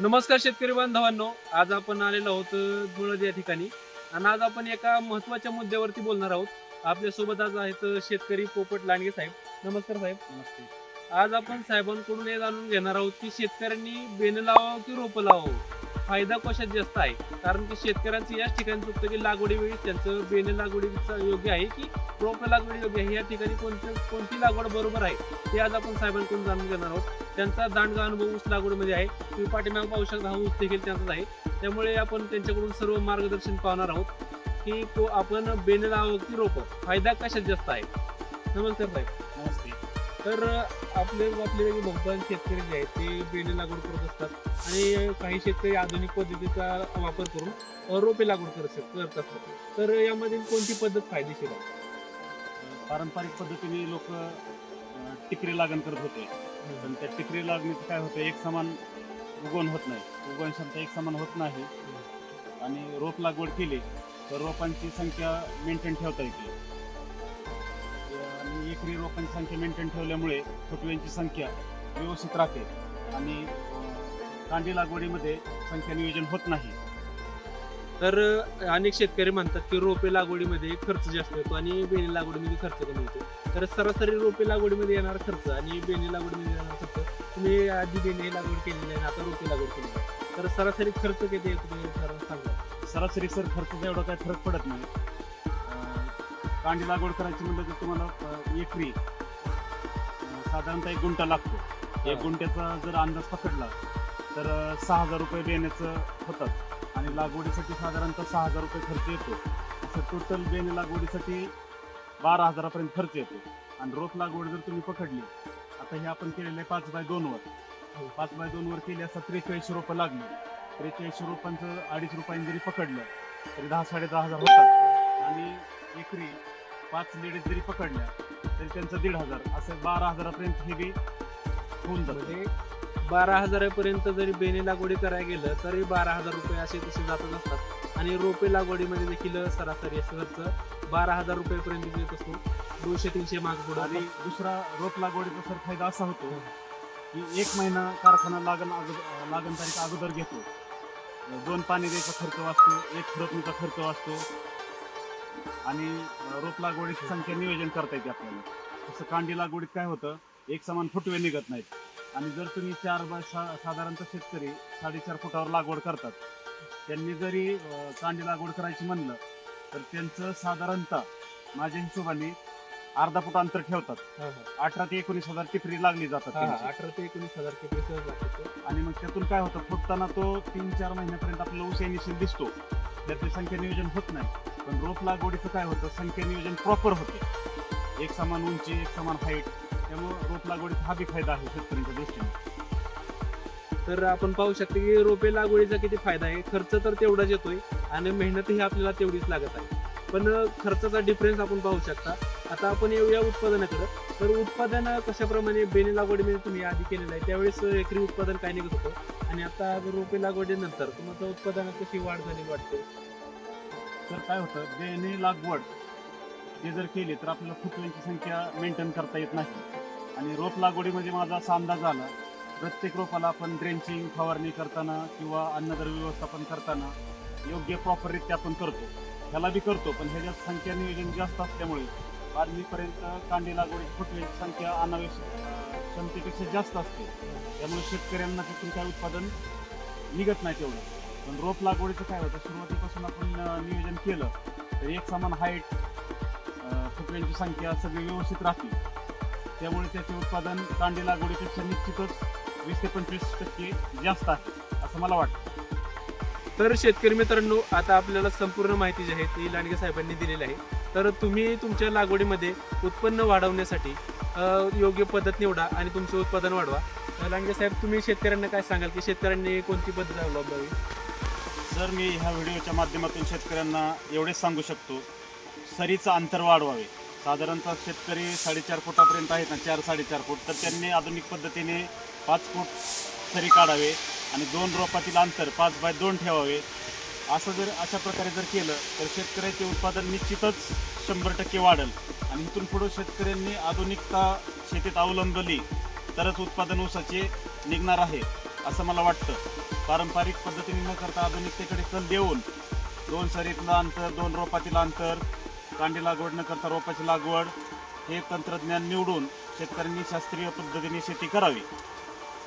नमस्कार शेतकरी बांधवांनो आज आपण आलेलो आहोत मुळद या ठिकाणी. आणि आज आपण एका महत्त्वाच्या मुद्द्यावरती बोलणार आहोत. आपल्यासोबत आज आहेत शेतकरी पोपट लांडगे साहेब. नमस्कार साहेब. नमस्ते. आज आपण साहेबांकडून हे जाणून घेणार आहोत की शेतकऱ्यांनी बेन लावावं की रोपं लावावं? फायदा कशात जास्त आहे. कारण की शेतकऱ्यांचं याच ठिकाणी चुकतं की लागवडीवेळी त्यांचं बेने लागवडीचा योग्य आहे की रोप लागवडी योग्य आहे. या ठिकाणी कोणते कोणती लागवड बरोबर आहे ते आज आपण साहेबांकडून जाणून घेणार आहोत. त्यांचा दांडगा अनुभव ऊस लागवडीमध्ये आहे. तुम्ही पाठीमागे पाहू शकता हा ऊस देखील त्यांचाच आहे. त्यामुळे आपण त्यांच्याकडून सर्व मार्गदर्शन पाहणार आहोत की तो आपण बेने लावावं की रोपं? फायदा कशात जास्त आहे? नमस्कार साहेब. तर आपले आपले बहुतांश शेतकरी जे आहेत ते बेणे लागवड करत असतात. आणि काही शेतकरी आधुनिक पद्धतीचा वापर करून रोपे लागवड करत करत असतात. तर यामध्ये कोणती पद्धत फायदेशीर आहे? पारंपरिक पद्धतीने लोक टिकरी लागण करत होते. पण त्या टिकरी लागणीचं काय होतं एक समान उगवण होत नाही. उगवण क्षमता एक समान होत नाही. आणि रोप लागवड केली तर रोपांची संख्या मेंटेन ठेवता येते. आणि एकरी रोपांची संख्या मेंटेन ठेवल्यामुळे फुटव्यांची संख्या व्यवस्थित राहते आणि कांडी लागवडीमध्ये संख्या नियोजन होत नाही. तर अनेक शेतकरी म्हणतात की रोपे लागवडीमध्ये खर्च जास्त येतो आणि बेणी लागवडीमध्ये खर्च कमी येतो. तर सरासरी रोपे लागवडीमध्ये येणारा खर्च आणि बेणी लागवडीमध्ये येणारा खर्च तुम्ही आधी बेणी लागवड केलेली आहे आता रोपे लागवड केलेली आहे. तर सरासरी खर्च किती येतो? सांगा. सरासरी सर खर्चाचा एवढा काही फरक पडत नाही. कांडी लागवड करायची म्हणलं तर तुम्हाला अं, एकरी अं, साधारणतः एक गुंठा लागतो. एक गुंठ्याचा जर अंदाज पकडला तर अं, सहा हजार रुपये देण्याचं होतात. आणि लागवडीसाठी साधारणतः सहा हजार रुपये खर्च येतो. असं टोटल बेने लागवडीसाठी बारा हजारापर्यंत खर्च येतो. आणि रोप लागवड जर तुम्ही पकडली आता हे आपण केलेलं आहे पाच बाय दोनवर पाच बाय दोनवर केली असता त्रेचाळीसशे रुपये लागले. त्रेचाळीसशे रुपयांचं अडीच रुपयांनी जरी पकडलं तरी दहा साडे दहा हजार होतात. आणि एकरी पाच लेडीज जरी पकडल्या तरी त्यांचं दीड हजार असं बारा हजारापर्यंत हे बी होऊन जातं. म्हणजे बारा हजारापर्यंत जरी बेणे लागवडी करायला गेलं तरी बारा हजार रुपये असे तसे जातच असतात. आणि रोपे लागवडीमध्ये देखील सरासरी असं खर्च बारा हजार रुपयेपर्यंत येत असतो दोनशे तीनशे माग पुढं. आणि दुसरा रोप लागवडीचा सर फायदा असा होतो की एक महिना कारखाना लागण अगोदर लागण तारीख अगोदर घेतो. दोन पाणी द्यायचा खर्च वाचतो एक खुरपणीचा खर्च वाचतो. आणि रोप लागवडीची संख्या नियोजन करता येते आपल्याला. तसं कांडी लागवडीत काय होतं एक समान फुटवे निघत नाहीत. आणि जर तुम्ही चार बाय सा साधारणतः शेतकरी साडेचार फुटावर लागवड करतात. त्यांनी जरी कांडी लागवड करायची म्हणलं तर त्यांचं साधारणतः माझ्या हिशोबाने अर्धा फूट अंतर ठेवतात. अठरा ते एकोणीस हजार टिपरी लागली जातात. त्यांची. अठरा ते एकोणीस हजार लागतो आणि मग त्यातून काय होतं फुटताना तो तीन चार महिन्यापर्यंत आपला ऊस इनिशियल दिसतो. त्यातली संख्या नियोजन होत नाही. पण रोप लागवडीचं काय होतं? संख्या नियोजन प्रॉपर होते. एक समान उंची एक समान हाईट त्यामुळं रोप लागवडीचा हा बी फायदा आहे शेतकऱ्यांच्या दृष्टीने. तर आपण पाहू शकतो की रोपे लागवडीचा किती फायदा आहे. खर्च तर तेवढाच येतोय आणि मेहनतही आपल्याला तेवढीच लागत आहे. पण खर्चाचा डिफरन्स आपण पाहू शकता. आता आपण येऊया उत्पादनाकडे. तर उत्पादन कशाप्रमाणे बेने लागवडीमध्ये तुम्ही आधी केलेलं आहे त्यावेळेस एकरी उत्पादन काय निघत होतं? आणि आता रोपे लागवडीनंतर तुम्हाला उत्पादनात कशी वाढ झाली वाटते? तर काय होतं बेने लागवड ते जर केली तर आपल्याला फुटव्यांची संख्या मेंटेन करता येत नाही. आणि रोप लागवडीमध्ये माझा असा अंदाज आला प्रत्येक रोपाला आपण ड्रेंचिंग फवारणी करताना किंवा अन्नद्रव्य व्यवस्थापन करताना योग्य प्रॉपररित्या आपण करतो. ह्याला बी करतो पण ह्याच्यात संख्या नियोजन जास्त असल्यामुळे बादलीपर्यंत कांदे लागवडीची फुटव्यांची संख्या अनावश्यक क्षमतेपेक्षा जास्त असते. त्यामुळे शेतकऱ्यांना तिथून काय उत्पादन निघत नाही तेवढं. पण रोप लागवडीचं काय होतं? सुरुवातीपासून आपण नियोजन केलं तर एक समान हाईट फुटव्यांची संख्या सगळी व्यवस्थित राहते. त्यामुळे त्याचे उत्पादन कांडी लागवडीपेक्षा निश्चितच वीस ते पंचवीस टक्के जास्त आहे असं मला वाटतं. तर शेतकरी मित्रांनो आता आपल्याला संपूर्ण माहिती जी आहे ती लांडगे साहेबांनी दिलेली आहे. तर तुम्ही तुमच्या लागवडीमध्ये उत्पन्न वाढवण्यासाठी योग्य पद्धत निवडा आणि तुमचं उत्पादन वाढवा. लांडगे साहेब तुम्ही शेतकऱ्यांना काय सांगाल की शेतकऱ्यांनी कोणती पद्धत अवलंबावी? सर मी ह्या व्हिडिओच्या माध्यमातून शेतकऱ्यांना एवढेच सांगू शकतो सरीचं अंतर वाढवावे. साधारणतः शेतकरी साडेचार फुटापर्यंत आहेत ना चार साडेचार फूट तर त्यांनी आधुनिक पद्धतीने पाच फूट सरी काढावे आणि दोन रोपातील अंतर पाच बाय दोन ठेवावे. असं जर अशा प्रकारे जर केलं तर शेतकऱ्याचे उत्पादन निश्चितच शंभर टक्के वाढेल. आणि इथून पुढे शेतकऱ्यांनी आधुनिकता शेतीत अवलंबली तरच उत्पादन ऊसाचे निघणार आहे असं मला वाटतं. पारंपरिक पद्धतीने न करता आधुनिकतेकडे कल देऊन दोन सरीतलं अंतर दोन रोपातील अंतर कांडी लागवड न करता रोपाची लागवड हे तंत्रज्ञान निवडून शेतकऱ्यांनी शास्त्रीय पद्धतीने शेती करावी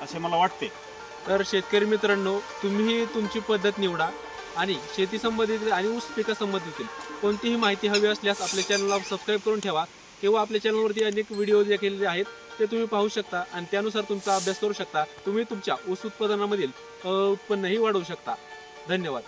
असे मला वाटते. तर शेतकरी मित्रांनो तुम्हीही तुमची पद्धत निवडा आणि शेती संबंधित आणि ऊस पिका कोणतीही माहिती हवी असल्यास आपल्या चॅनलला सबस्क्राईब करून ठेवा. किंवा आपल्या चॅनलवरती अनेक व्हिडिओ देखील आहेत. ते तुम्ही पाहू शकता आणि त्यानुसार तुमचा अभ्यास करू शकता. तुम्ही तुमच्या ऊस उत्पादनामधील उत्पन्नही वाढवू शकता. धन्यवाद.